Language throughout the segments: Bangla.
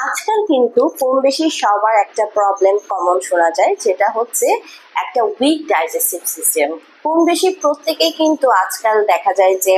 আজকাল কিন্তু কম বেশি সবার একটা প্রবলেম কমন শোনা যায়, যেটা হচ্ছে একটা উইক ডাইজেস্টিভ সিস্টেম কম বেশি প্রত্যেকেই কিন্তু আজকাল দেখা যায় যে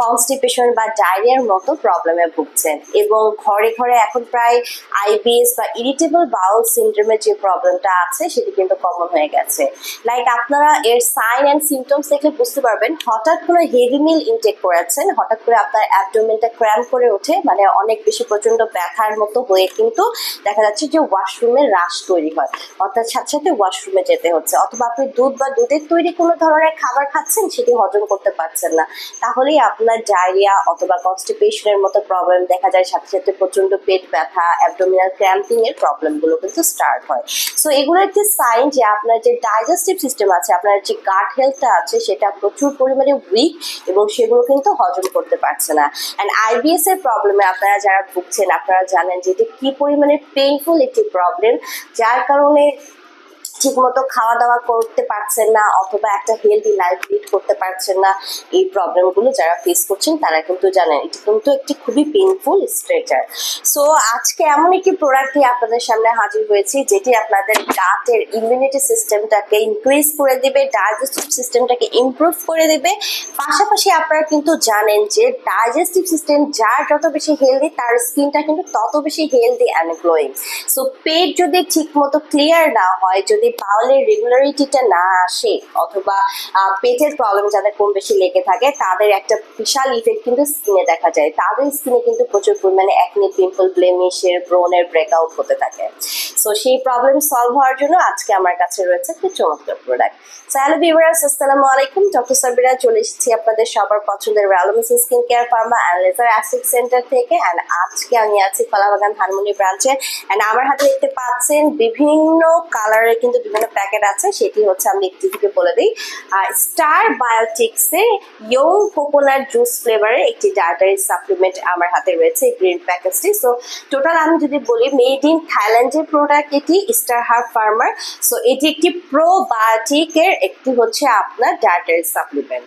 কনস্টিপেশন বা ডায়রিয়ার মতো প্রবলেমে ভুগছেন এবং ঘরে ঘরে এখন প্রায় আইবিএস বা ইরিটেবল বাউল সিন্ড্রোমের যে প্রবলেমটা আছে, সেটি কিন্তু কমন হয়ে গেছে। লাইক আপনারা এর সাইন অ্যান্ড সিমটমস দেখলে বুঝতে পারবেন, হঠাৎ করে হেভি মিল ইনটেক করেছেন, হঠাৎ করে আপনার অ্যাবডোমেনটা ক্র্যাম করে ওঠে মানে অনেক বেশি প্রচণ্ড ব্যথার মতো হয়ে কিন্তু দেখা যাচ্ছে যে ওয়াশরুমে রাশ তৈরি হয়। অর্থাৎ সাথে সাথে ওয়াশরুমে যেতে হচ্ছে। অথবা আপনি দুধ বা দুধের তৈরি কোনো ধরনের খাবার খাচ্ছেন, সেটি হজম করতে পারছেন না। তাহলেই আপনার ডায়রিয়া অথবা কনস্টিপেশনের মতো প্রবলেম দেখা যায়, সাথে সাথে প্রচণ্ড পেট ব্যথা অ্যাবডোমিনাল ক্র্যাম্পিং এর প্রবলেমগুলো কিন্তু স্টার্ট হয়। সো এগুলো একটি সাইন যে আপনার যে ডাইজেস্টিভ সিস্টেম আছে, আপনার যে গাট হেলথটা আছে, সেটা প্রচুর পরিমাণে উইক এবং সেগুলো কিন্তু হজম করতে পারছে না। অ্যান্ড আইবিএস এর প্রবলেমে আপনারা যারা ভুগছেন, আপনারা জানেন যে এটি কি পরিমাণে পেইনফুল একটি প্রবলেম যার কারণে ঠিকমতো খাওয়া দাওয়া করতে পারছেন না অথবা একটা হেলদি লাইফ লিড করতে পারছেন না, এই প্রবলেমগুলো যারা ফেস করছেন তারা কিন্তু জানেন, এটি কিন্তু একটি খুবই পেইনফুল স্ট্রেচার সো আজকে এমন একটি প্রোডাক্ট নিয়ে আপনাদের সামনে হাজির হয়েছি, যেটি আপনাদের গাটের ইমিউনিটি সিস্টেমটাকে ইনক্রিজ করে দেবে ডাইজেস্টিভ সিস্টেমটাকে ইমপ্রুভ করে দেবে। পাশাপাশি আপনারা কিন্তু জানেন যে ডাইজেস্টিভ সিস্টেম যার যত বেশি হেলদি তার স্কিনটা কিন্তু তত বেশি হেলদি অ্যান্ড গ্লোয়িং সো পেট যদি ঠিক মতো ক্লিয়ার না হয়, যদি বাউলের রেগুলারিটিটা না আসে অথবা পেটের প্রবলেম যাদের কম বেশি লেগে থাকে, তাদের একটা বিশাল ইফেক্ট কিন্তু স্কিনে দেখা যায়। তাদের স্কিনে কিন্তু প্রচুর পরিমাণে একনি পিম্পল ব্লেমিশের ব্রনের ব্রেকআউট হতে থাকে। সো সেই প্রবলেম সলভ হওয়ার জন্য আজকে আমার কাছে রয়েছে একটি চমৎকার প্রোডাক্ট হ্যালো আসসালামু আলাইকুম। ডক্টর সাবিরা চলে এসেছি আপনাদের সবার পছন্দের skin care pharma and laser centre থেকে। অ্যান্ড আজকে আমি আছি কলাবাগান ব্রাঞ্চে অ্যান্ড আমার হাতে দেখতে পাচ্ছেন বিভিন্ন কালারের কিন্তু বিভিন্ন প্যাকেট আছে, সেটি হচ্ছে আমি একটি থেকে বলে দিই। আর স্টার বায়োটিক্সের ইয়ং কোকোনাট জুস ফ্লেভারের একটি ডায়েটারি সাপ্লিমেন্ট আমার হাতে রয়েছে গ্রিন প্যাকেজটি সো টোটাল আমি যদি বলি মেড ইন থাইল্যান্ডের প্রোডাক্ট এটি স্টার হার্ব ফার্মার সো এটি একটি প্রোবায়োটিকের একটি হচ্ছে আপনার ডায়েটারি সাপ্লিমেন্ট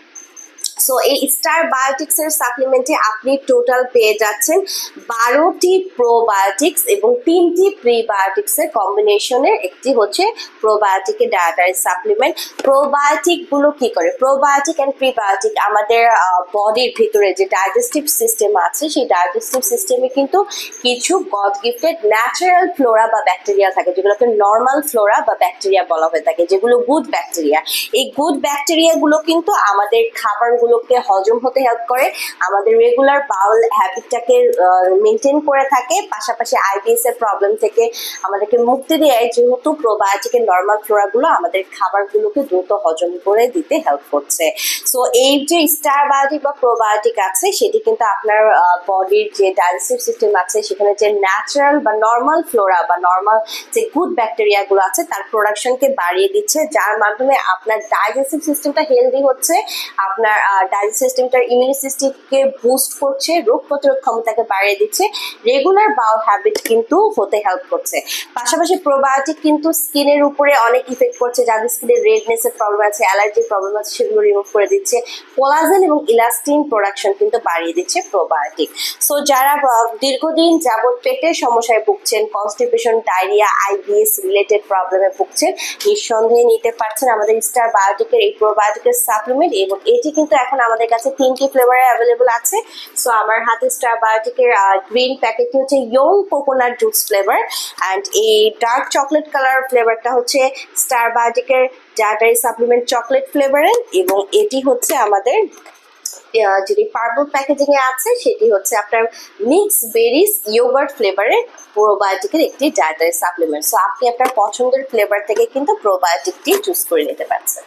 সো এই স্টার বায়োটিক্স এর সাপ্লিমেন্টে আপনি টোটাল পেয়ে যাচ্ছেন বারোটি প্রোবায়োটিক্স এবং তিনটি প্রিবায়োটিক্স এর কম্বিনেশনের একটি হচ্ছে প্রোবায়োটিকের ডায়েটারি সাপ্লিমেন্ট প্রোবায়োটিকগুলো কি করে? প্রোবায়োটিক অ্যান্ড প্রিবায়োটিক আমাদের বডির ভিতরে যে ডাইজেস্টিভ সিস্টেম আছে, সেই ডাইজেস্টিভ সিস্টেমে কিন্তু কিছু গড গিফটেড ন্যাচারাল ফ্লোরা বা ব্যাকটেরিয়া থাকে, যেগুলোকে নর্মাল ফ্লোরা বা ব্যাকটেরিয়া বলা হয়ে থাকে, যেগুলো গুড ব্যাকটেরিয়া এই গুড ব্যাকটেরিয়াগুলো কিন্তু আমাদের খাবারগুলোকে হজম হতে হেল্প করে। আমাদের রেগুলার বাউল হ্যাবিটটাকে মেনটেন করে থাকে। পাশাপাশি আইবিএস এর প্রবলেম থেকে আমাদেরকে মুক্তি দেয়। যেহেতু প্রোবায়োটিকের নর্মাল ফ্লোরাগুলো আমাদের খাবারগুলোকে দ্রুত হজম করে দিতে হেল্প করছে। সো এই যে স্টার বায়োটিক বা প্রোবায়োটিক আছে, সেটি কিন্তু আপনার বডির যে ডাইজেস্টিভ সিস্টেম আছে, সেখানে যে ন্যাচারাল বা নর্মাল ফ্লোরা বা নর্মাল যে গুড ব্যাকটেরিয়াগুলো আছে, তার প্রোডাকশনকে বাড়িয়ে দিচ্ছে। যার মাধ্যমে আপনার ডাইজেস্টিভ সিস্টেমটা হেলদি হচ্ছে। আপনার ডাইজেস্টিভ সিস্টেমটার ইমিউনি সিস্টেমকে বুস্ট করছে, রোগ প্রতিরোধ ক্ষমতাকে বাড়িয়ে দিচ্ছে রেগুলার বাউল হ্যাবিট কিন্তু হতে হেল্প করছে। পাশাপাশি প্রোবায়োটিক কিন্তু স্কিনের উপরে অনেক ইফেক্ট করছে, যাদের স্কিনে রেডনেস এর প্রবলেম আছে অ্যালার্জির প্রবলেম আছে, সেগুলো রিমুভ করে দিচ্ছে। কোলাজেন এবং ইলাস্টিন প্রোডাকশন কিন্তু বাড়িয়ে দিচ্ছে প্রোবায়োটিক সো যারা দীর্ঘদিন যাবত পেটের সমস্যায় ভুগছেন কনস্টিপেশন ডায়রিয়া আইবিএস রিলেটেড প্রবলেমে ভুগছেন, নিঃসন্দেহে নিতে পারছেন আমাদের স্টার বায়োটিকের এই প্রোবায়োটিকের সাপ্লিমেন্ট এবং এটি কিন্তু এখন আমাদের কাছে তিনটি ফ্লেভারে অ্যাভেলেবল আছে। সো আমার হাতে স্টার বায়োটিকের গ্রিন প্যাকেটটি হচ্ছে young coconut juice flavour and এই ডার্ক চকলেট কালার ফ্লেভারটা হচ্ছে স্টার বায়োটিকের ডাটারি সাপ্লিমেন্ট চকলেট ফ্লেভারের এবং এটি হচ্ছে আমাদের যেটি পার্পল প্যাকেজিং এ আছে, সেটি হচ্ছে আপনার মিক্স বেরিজ ইয়োগার্ট ফ্লেভারের প্রোবায়োটিকের একটি ডায়েটারি সাপ্লিমেন্ট সো আপনি আপনার পছন্দের ফ্লেভার থেকে কিন্তু প্রোবায়োটিকটি চুজ করে নিতে পারছেন।